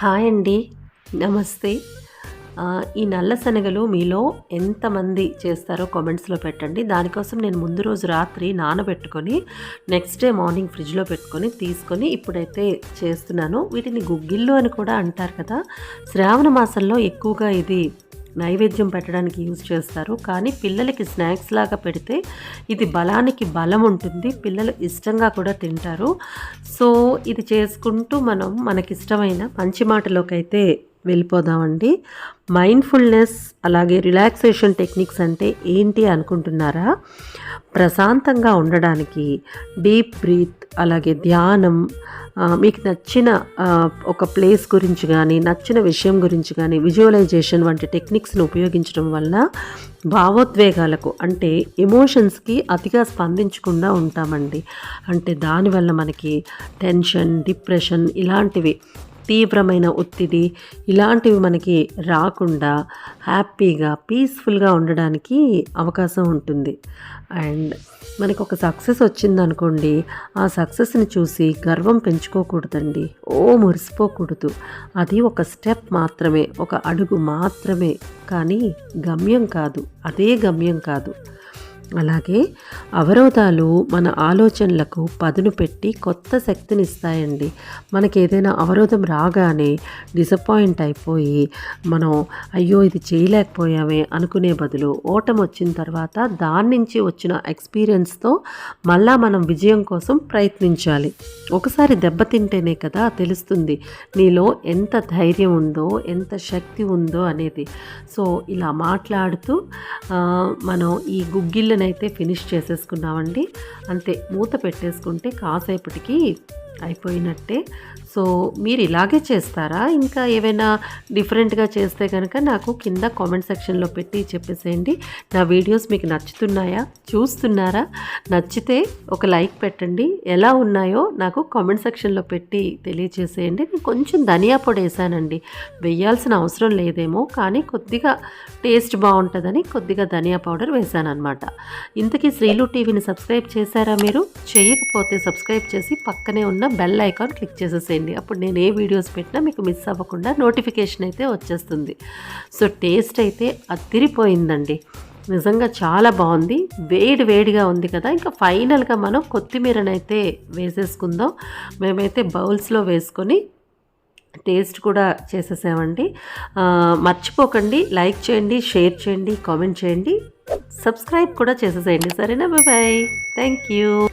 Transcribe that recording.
Hi అండి. నమస్తే. ఈ నల్ల శనగలు మీలో ఎంతమంది చేస్తారో కామెంట్స్లో పెట్టండి. దానికోసం నేను ముందు రోజు రాత్రి నానబెట్టుకొని నెక్స్ట్ డే మార్నింగ్ ఫ్రిడ్జ్లో పెట్టుకొని తీసుకొని ఇప్పుడైతే చేస్తున్నాను. వీటిని గుగ్గిళ్ళు అని కూడా అంటారు కదా. శ్రావణ మాసంలో ఎక్కువగా ఇది నైవేద్యం పెట్టడానికి యూజ్ చేస్తారు. కానీ పిల్లలకి స్నాక్స్ లాగా పెడితే ఇది బలానికి బలం ఉంటుంది. పిల్లలు ఇష్టంగా కూడా తింటారు. సో ఇది చేసుకుంటూ మనం మనకిష్టమైన మంచి మాటలోకి అయితే వెళ్ళిపోదామండి. మైండ్ఫుల్నెస్ అలాగే రిలాక్సేషన్ టెక్నిక్స్ అంటే ఏంటి అనుకుంటున్నారా? ప్రశాంతంగా ఉండడానికి డీప్ బ్రీత్ అలాగే ధ్యానం మీకు నచ్చిన ఒక ప్లేస్ గురించి కానీ నచ్చిన విషయం గురించి కానీ విజువలైజేషన్ వంటి టెక్నిక్స్ను ఉపయోగించడం వల్ల భావోద్వేగాలకు అంటే ఎమోషన్స్కి అతిగా స్పందించకుండా ఉంటామండి. అంటే దానివల్ల మనకి టెన్షన్ డిప్రెషన్ ఇలాంటివి తీవ్రమైన ఒత్తిడి ఇలాంటివి మనకి రాకుండా హ్యాపీగా పీస్ఫుల్గా ఉండడానికి అవకాశం ఉంటుంది. అండ్ మనకు ఒక సక్సెస్ వచ్చిందనుకోండి ఆ సక్సెస్ని చూసి గర్వం పెంచుకోకూడదండి. ఓ మురిసిపోకూడదు. అది ఒక స్టెప్ మాత్రమే ఒక అడుగు మాత్రమే. కానీ గమ్యం కాదు. అదే గమ్యం కాదు. అలాగే అవరోధాలు మన ఆలోచనలకు పదును పెట్టి కొత్త శక్తిని ఇస్తాయండి మనకి ఏదైనా అవరోధం రాగానే డిసప్పాయింట్ అయిపోయి మనం అయ్యో ఇది చేయలేకపోయామే అనుకునే బదులు ఓటం వచ్చిన తర్వాత దాని నుంచి వచ్చిన ఎక్స్పీరియన్స్తో మళ్ళా మనం విజయం కోసం ప్రయత్నించాలి. ఒకసారి దెబ్బతింటేనే కదా తెలుస్తుంది నీలో ఎంత ధైర్యం ఉందో ఎంత శక్తి ఉందో అనేది. సో ఇలా మాట్లాడుతూ మనం ఈ గుగ్గిళ్ళనైతే ఫినిష్ చేసేసుకున్నామండి. అంతే మూత పెట్టేసుకుంటే కాసేపటికి అయిపోయినట్టే. సో మీరు ఇలాగే చేస్తారా? ఇంకా ఏవైనా డిఫరెంట్గా చేస్తే కనుక నాకు కింద కామెంట్ సెక్షన్లో పెట్టి చెప్పేసేయండి. నా వీడియోస్ మీకు నచ్చుతున్నాయా? చూస్తున్నారా? నచ్చితే ఒక లైక్ పెట్టండి. ఎలా ఉన్నాయో నాకు కామెంట్ సెక్షన్లో పెట్టి తెలియజేసేయండి నేను కొంచెం ధనియా పొడి వేసానండి. వేయాల్సిన అవసరం లేదేమో కానీ కొద్దిగా టేస్ట్ బాగుంటుందని కొద్దిగా ధనియా పౌడర్ వేసాను అనమాట ఇంతకీ శ్రీలు టీవీని సబ్స్క్రైబ్ చేశారా మీరు? చేయకపోతే సబ్స్క్రైబ్ చేసి పక్కనే ఉన్న బెల్ ఐకాన్ క్లిక్ చేసేసేయండి. అప్పుడు నేను ఏ వీడియోస్ పెట్టినా మీకు మిస్ అవ్వకుండా నోటిఫికేషన్ అయితే వచ్చేస్తుంది. సో టేస్ట్ అయితే అదిరిపోయిందండి. నిజంగా చాలా బాగుంది. వేడి వేడిగా ఉంది కదా. ఇంకా ఫైనల్గా మనం కొత్తిమీరనైతే వేసేసుకుందాం. మేమైతే బౌల్స్లో వేసుకొని టేస్ట్ కూడా చేసేసామండి. మర్చిపోకండి. లైక్ చేయండి షేర్ చేయండి కామెంట్ చేయండి. సబ్స్క్రైబ్ కూడా చేసేసేయండి. సరేనా? బాయ్. Thank you.